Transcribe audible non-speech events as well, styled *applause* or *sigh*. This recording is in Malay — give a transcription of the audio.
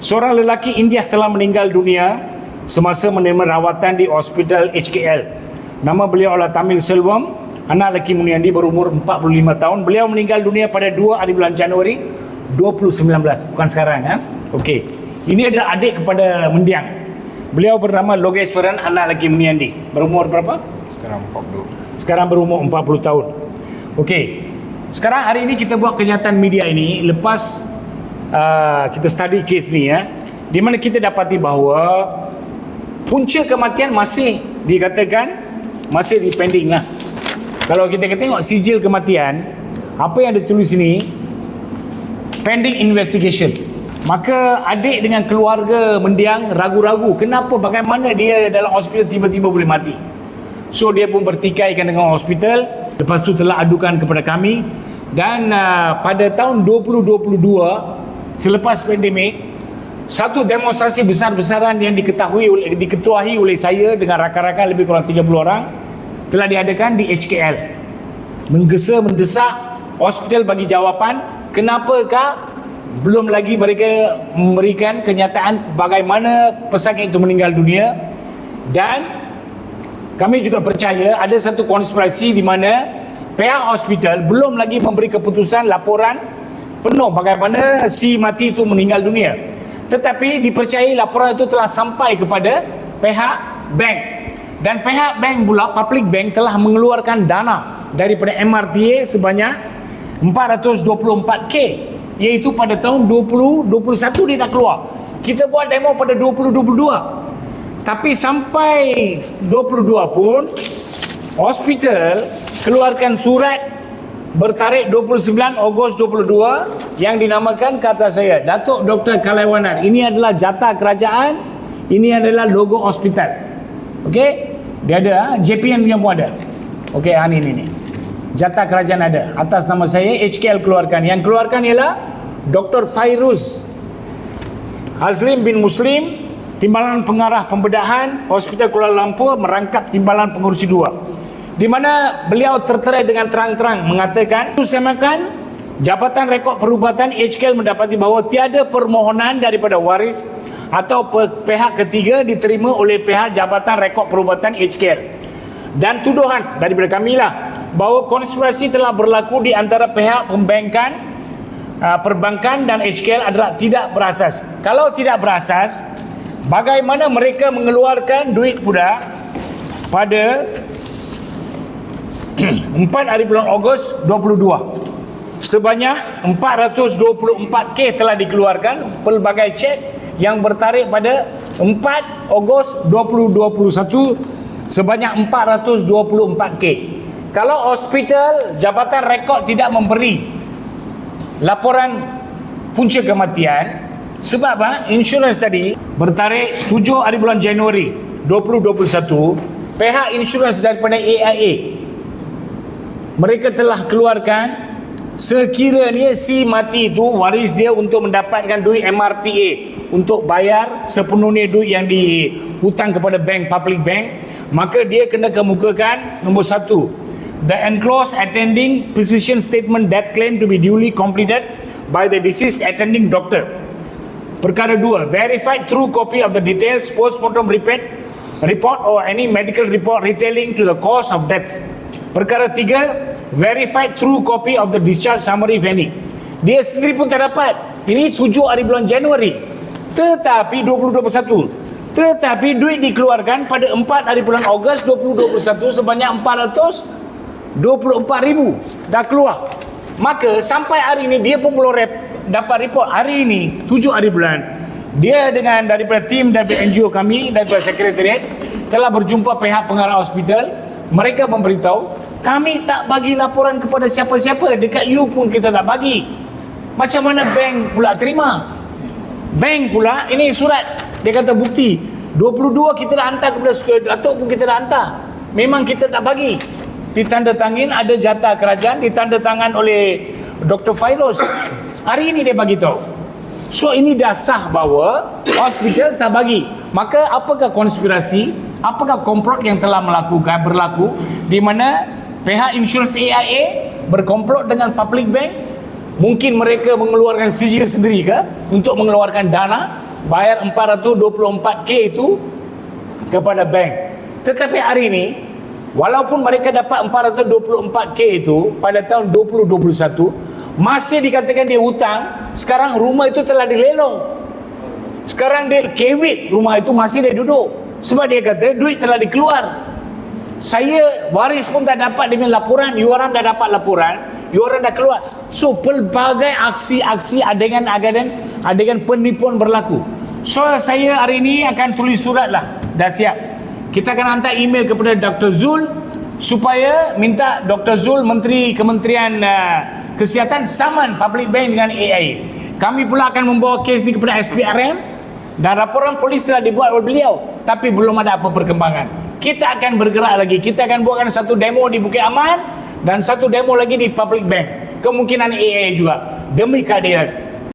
Seorang lelaki India telah meninggal dunia semasa menerima rawatan di Hospital HKL. Nama beliau adalah Tamil Selvam, anak lelaki Muniandi berumur 45 tahun. Beliau meninggal dunia pada 2 hari bulan Januari 2019, bukan sekarang ha? Okey. Ini adalah adik kepada mendiang. Beliau bernama Logeswaran, anak lelaki Muniandi. Berumur berapa? Sekarang 40 Sekarang berumur 40 tahun. Okey. Sekarang hari ini kita buat kenyataan media ini lepas uh, kita study case ni ya. Di mana kita dapati bahawa punca kematian masih dikatakan masih di pending lah. Kalau kita tengok sijil kematian, apa yang ditulis sini pending investigation. Maka adik dengan keluarga mendiang ragu-ragu kenapa bagaimana dia dalam hospital tiba-tiba boleh mati. So dia pun bertikaikan dengan hospital Lepas tu telah adukan kepada kami Dan uh, pada tahun 2022 Selepas pandemik Satu demonstrasi besar-besaran yang diketahui oleh, diketuahi oleh saya Dengan rakan-rakan lebih kurang 30 orang Telah diadakan di HKL Menggesa, mendesak Hospital bagi jawapan Kenapakah belum lagi mereka memberikan kenyataan bagaimana pesakit itu meninggal dunia. Dan kami juga percaya ada satu konspirasi di mana pihak hospital belum lagi memberi keputusan laporan penuh bagaimana si mati itu meninggal dunia. Tetapi dipercayai laporan itu telah sampai kepada pihak bank. Dan pihak bank pula, public bank telah mengeluarkan dana daripada MRTA sebanyak 424K iaitu pada tahun 2021 dia dah keluar. Kita buat demo pada 2022. Tapi sampai 22 pun hospital keluarkan surat bertarikh 29 Ogos 22 yang dinamakan kata saya Datuk Dr. Kalaiwanan. Ini adalah jatah kerajaan, ini adalah logo hospital. Okey? Dia ada, ha? JPN punya pun ada. Okey, ha, ni ni ni. Jatah kerajaan ada. Atas nama saya HKL keluarkan. Yang keluarkan ialah Dr. Fairuz Azlim bin Muslim Timbalan Pengarah Pembedahan Hospital Kuala Lumpur merangkap Timbalan Pengurusi di mana beliau tertera dengan terang-terang mengatakan semakan Jabatan Rekod Perubatan HKL mendapati bahawa tiada permohonan daripada waris atau pihak ketiga diterima oleh pihak Jabatan Rekod Perubatan HKL dan tuduhan daripada kami lah bahawa konspirasi telah berlaku di antara pihak pembankan perbankan dan HKL adalah tidak berasas. Kalau tidak berasas bagaimana mereka mengeluarkan duit pula pada *clears throat* 4 hari bulan Ogos 22 sebanyak 424k telah dikeluarkan pelbagai cek yang bertarikh pada 4 Ogos 2021 sebanyak 424k kalau hospital jabatan rekod tidak memberi laporan punca kematian sebab ha, insurans tadi bertarikh 7 hari bulan Januari 2021 pihak insurans daripada AIA mereka telah keluarkan sekiranya si mati itu waris dia untuk mendapatkan duit MRTA untuk bayar sepenuhnya duit yang dihutang kepada bank public bank maka dia kena kemukakan. Nombor satu the enclosed attending physician statement that claim to be duly completed by the deceased attending doctor. Perkara dua verified true copy of the details postmortem report report or any medical report retailing to the cause of death. Perkara tiga verified true copy of the discharge summary Fanny. Dia sendiri pun tak dapat. Ini 7 hari bulan Januari. Tetapi 2021. Tetapi duit dikeluarkan pada 4 hari bulan Ogos 2021 sebanyak 424 ribu dah keluar. Maka sampai hari ini dia pun belum rep, dapat report hari ini 7 hari bulan. Dia dengan daripada tim daripada NGO kami daripada sekretariat telah berjumpa pihak pengarah hospital. Mereka memberitahu kami tak bagi laporan kepada siapa-siapa. Dekat you pun kita tak bagi. Macam mana bank pula terima? Bank pula ini surat. Dia kata bukti. 22 kita dah hantar kepada Datuk pun kita dah hantar. Memang kita tak bagi. Ditanda tangin ada jatah kerajaan ditanda tangan oleh Dr. Fairuz. Hari ini dia bagi tahu. So ini dah sah bahawa hospital tak bagi. Maka apakah konspirasi? Apakah komplot yang telah melakukan berlaku? Di mana pihak insurans AIA berkomplot dengan public bank mungkin mereka mengeluarkan sijil sendiri ke untuk mengeluarkan dana bayar 424k itu kepada bank. Tetapi hari ini walaupun mereka dapat 424k itu pada tahun 2021 masih dikatakan dia hutang, sekarang rumah itu telah dilelong. Sekarang dia kewit rumah itu masih dia duduk. Sebab dia kata duit telah dikeluar. Saya waris pun tak dapat dengan laporan. You orang dah dapat laporan. You orang dah keluar. So pelbagai aksi-aksi adegan adegan adegan penipuan berlaku. So saya hari ini akan tulis surat lah. Dah siap. Kita akan hantar email kepada Dr. Zul supaya minta Dr. Zul Menteri Kementerian uh, Kesihatan saman Public Bank dengan AI. Kami pula akan membawa kes ni kepada SPRM dan laporan polis telah dibuat oleh beliau tapi belum ada apa perkembangan. Kita akan bergerak lagi. Kita akan buatkan satu demo di Bukit Aman dan satu demo lagi di Public Bank. Kemungkinan AA juga demi keadilan.